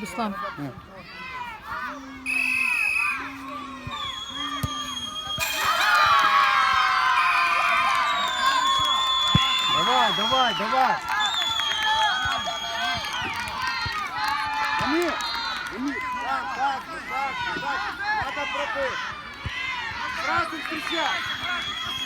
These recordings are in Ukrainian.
Руслан. Давай, давай, давай. Дамир, Дамир, так, так, так, так, надо пробить. Сразу встречай.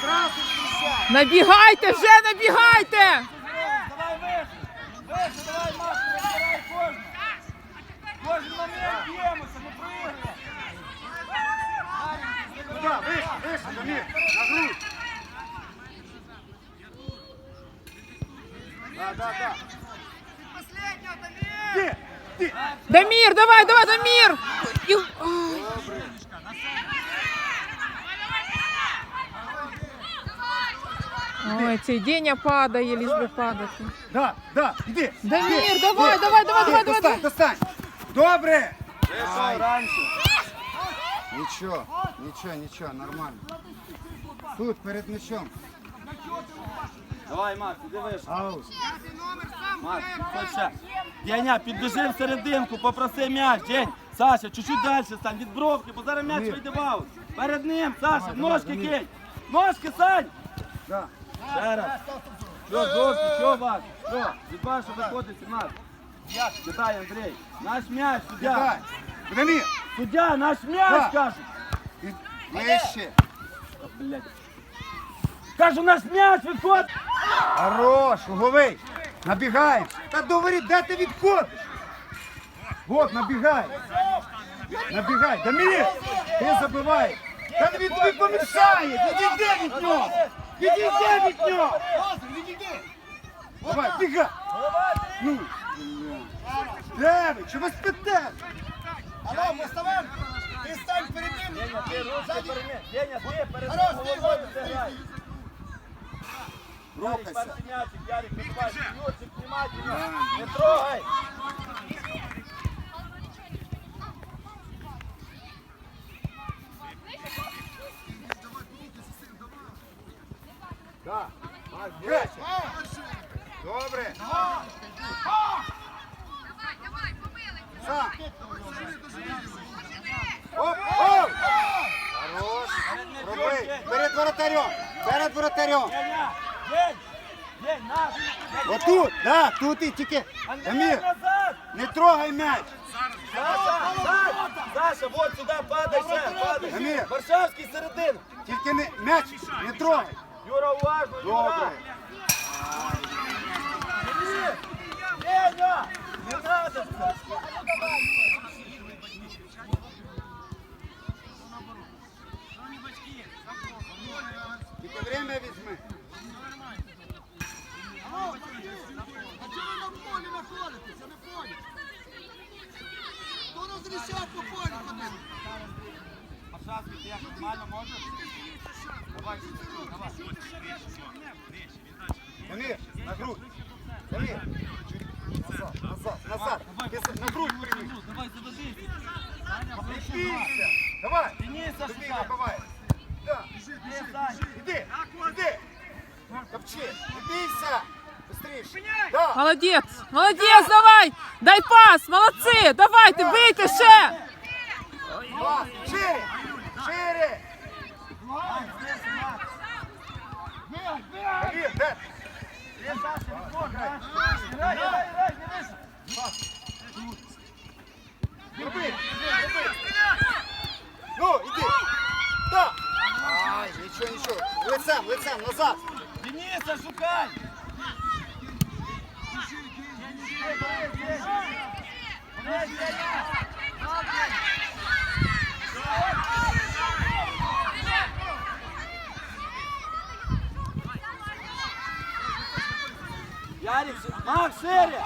Сразу встречай. Набігайте вже, набігайте! Давай вище! Вище, давай, Маш, розбирай кожен! Кожен момент б'ємося, не проігруємо! Туда, выше, выше, Дамир, на грудь. Да, да, да. Где? Где? Дамір, давай, давай, Дамір! І... Ой, цей Деня падає, ліж би падати. Да, да, иди. Дамир, иди, давай, иди, давай, давай, иди, давай, достань, давай. достань. Добре. Вийшов раніше! Нічого, нічого, нічого, нормально. Тут, перед мячом. Давай, Макс, іди вище! Аус. Макс, ще! Підбіжи в серединку, попроси м'яч, День! Саша, чуть-чуть далі стань, від бровки, бо зараз м'яч вийде в аут! Перед ним, Саша, ножки кинь! Ножки, Сань! Да. Ще раз! Що, жовтий, що вас? Що? Від вашого виходить 17. Читай, Андрій! Наш м'яч, суддя! Дамир. Суддя, наш м'яч, Да. кажуть! і- Вище. Блядь. Кажу, наш м'яч виходить! Хорош, уговий. Набігаємо. Та говори, де ти відходиш? Вот, набігай. Набігай. Дамир, ти забиваєш. Та він тобі помішає. Відійди від нього. Відійди від нього. Давай, бігай. Ну, ви? Чого ви спите? Алло, мы вставаем! Ты стань перед ним! Деня, ти руки перемі. Деня, ти перед Хорош, головою зіграй. Ярик, Рухайся. перший м'ячик, Ярик, вибивай. Юрчик, внимательно. Не трогай. Да. Геть. Добре. Оп, оп. Хорош. Роби. Перед воротарем. Перед воротарем. Отут. Да, тут і тільки. Дамір, не трогай м'яч. Саша, Саша, Саша, вот сюди, падай ще, падай. Варшавський середин. Тільки не м'яч не трогай. Юра, уважно, Юра. Добре. Денис, Деня, не надо. Тільки время візьми. А чого ви на полі знаходитеся? Не понял. Хто розрішав по полі ходити? Варшавський, ти як нормально можеш? Давай, давай. Дамір, на грудь. Дамір. Чуть Назад, назад, назад. Ти с- на грудь прийми. Давай, заводись. Бійся. Давай. Дениса Тобі шукай. вибивай. Да. Іди, Сань. Іди, іди. Топчи, не бійся. Быстріше. Да. Молодець, молодець, давай! Дай пас, молодці! Давайте, бийте ще! Шире. Шире. Ну, іди. Да. Ай, нічого, нічого. Лицем, лицем, назад. Дениса, шукай. Ярик, Макс, шире!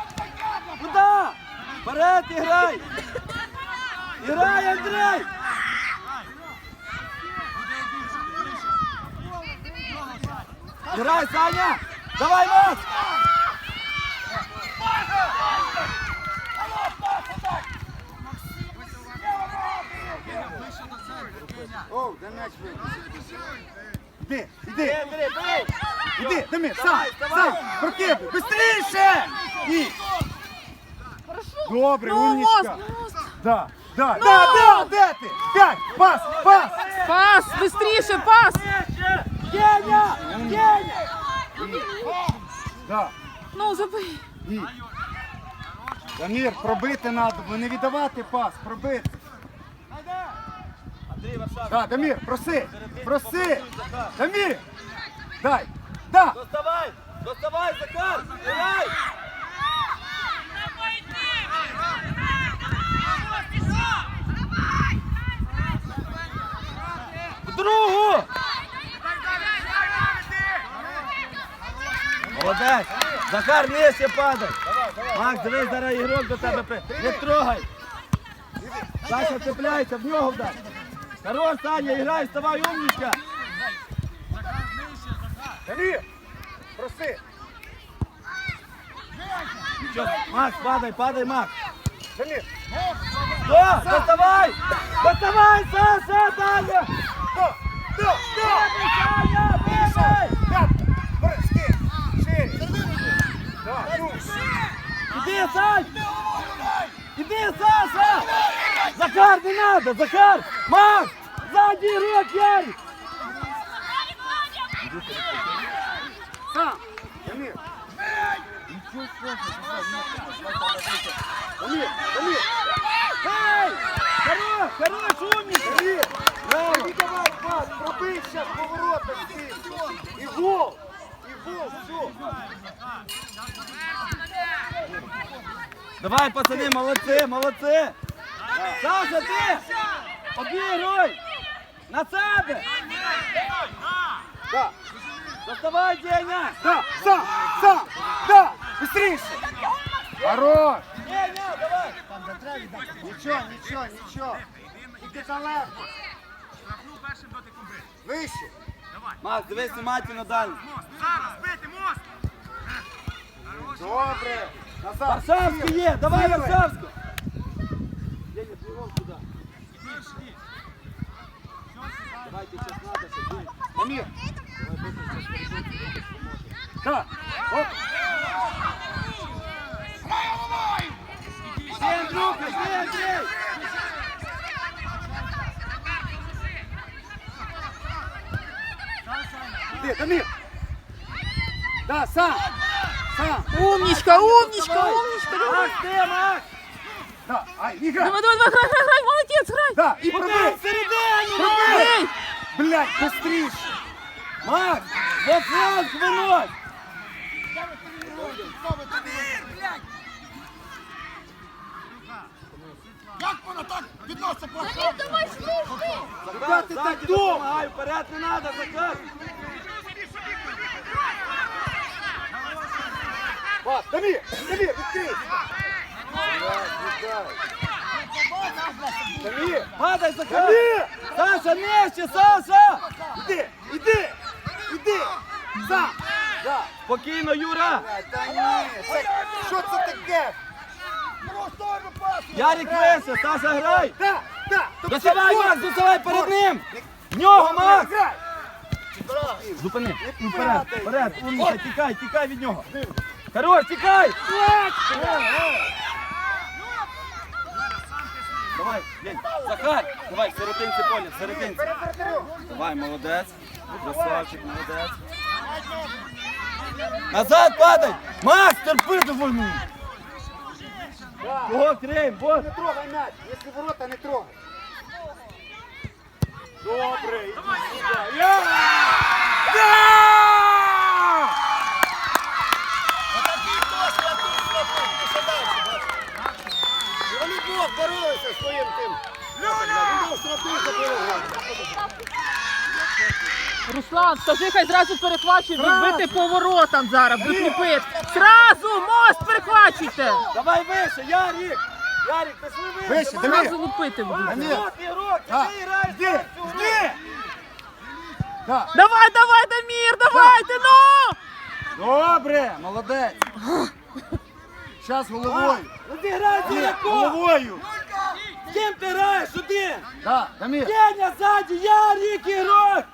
Куда? Вперед играй! Играй, Андрей! Играй, Саня! Давай, Макс! М'яч. Іди, іди. Іди, Дамир, сам, сам, прокидуй, быстріше! І, Добре, Ну, мост, мост. Да, да, Ну! да, да, де ти? П'ять, пас, пас. Пас, быстріше, пас. Деня! Деня! Да. Ну, забий. І. Дамір, пробити треба, не віддавати пас, пробити. Да, Дамір, проси, проси. Дамір, дай, да. Доставай! Доставай, Захар! В другу! Молодець! Захар, нижче падай! Макс, дивись, зараз ігрок до тебе. Не трогай! Саша, цепляйся, в нього вдай! Хорош, Саня, грай, вставай, умничка! Дамір, проси. Макс, падай, падай, Макс! Дамір, До, доставай! Доставай, Саша, Таня! да, да, да. Саня! П'ятка, шире. Да, ну. Іди, Сань! Іди, Саша! Захар, не надо, Захар! Макс! Сзади игрок, Ярик! Сам, Дамір. Нічого страшного, Дамір, Дамір, Эй! Хорош, хорош, умница! Дамір. Браво! Не давай пас, пробий сейчас поворота всі. І гол, і гол, все. Давай, пацаны, молодцы, молодцы! Саша, ты! Обігруй! На себе! Да, Доставай, Деня! да, сам, сам, да, быстрее. Хорош. Деня, давай! Нічого, нічого, нічого. Тільки залегко. Вище. Макс, дивись внимательно далі. Добре. Назад. Варшавський є, давай. Варшавський! Деня, бігом сюди. Давайте сейчас надо, щоб День. Дамір. Оп. Жди, Андрюха, жди, Андрій! Іди, Дамір. Да, сам. Сам. Умничка, умничка, умничка. Давай, ти, Макс! Да, ай, ігра. давай, давай, грай, грай, грай, молодець, грай. Да, і Куди? пробий. Всередину! Пробий. Бей. Блядь, быстріше. Макс, во фланг винось! Як вона так відноситься по Куда ти так допомагай, вперед не надо, Захар! Пас, Дамір, Дамір, відкрий. Падай! Дамір. Саша, нижче, Саша! Іди, іди, іди. Сам. Да. Спокійно, Юра! Та ні, що це таке? Ярик вище, Саша, грай! Да, да. Доставай, Макс, доставай перед ним! В нього, Макс! Зупини, ну, вперед, вперед, умніця, тікай, тікай від нього! Хорош, тікай! Давай, День, Захар, давай, в серединці поля, в серединці. Давай, молодець, красавчик, молодець. Назад падай! Макс, терпи довольно! Кого крим, бос? Не трогай м'яч, якщо ворота не трогай. Добре, іди сюди. Я! Вони своїм тим. Руслан, скажи, хай зразу перехвачує, відбити поворотом зараз, лупити. Зразу, мост перехвачуйте. Давай вище, Ярик! Ярик, пішли вище! Вище, давай. Дамир. Зразу лупити будуть. Ігрок, А, ти граєш Жди, жди. Давай, давай, Дамір, давайте, ну! Добре, молодець. Зараз головою. Ну ти Ні, головою. Ким ти граєш один? Да, Дамір. Деня ззаді, Ярик, ігрок!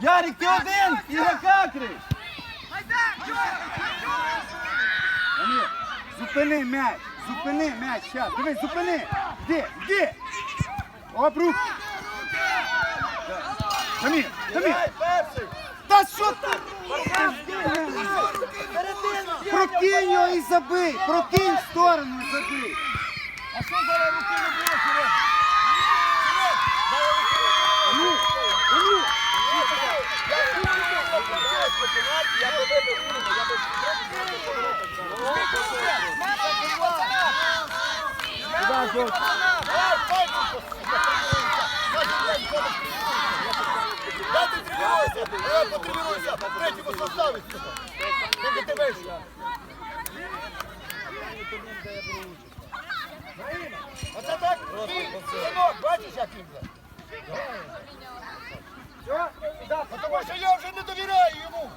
Ярик, ти один! Ігрока крий! Дамір, зупини. М'яч, зупини м'яч, щас, дивись, зупини. Де, де? Обрук. Дамір, Дамір. Грай. Та що ти? Прокинь його і забий, прокинь в сторону і забий. А що зараз руки не було, Серег? Ну, ну. Я би вибив, я би Куда, Жовт? Дайте тренуйся, потренуйся, третьому составі. Поки ти вийшов. Оце так? Синок, бачиш, як він вже? Тому що я вже не довіряю йому.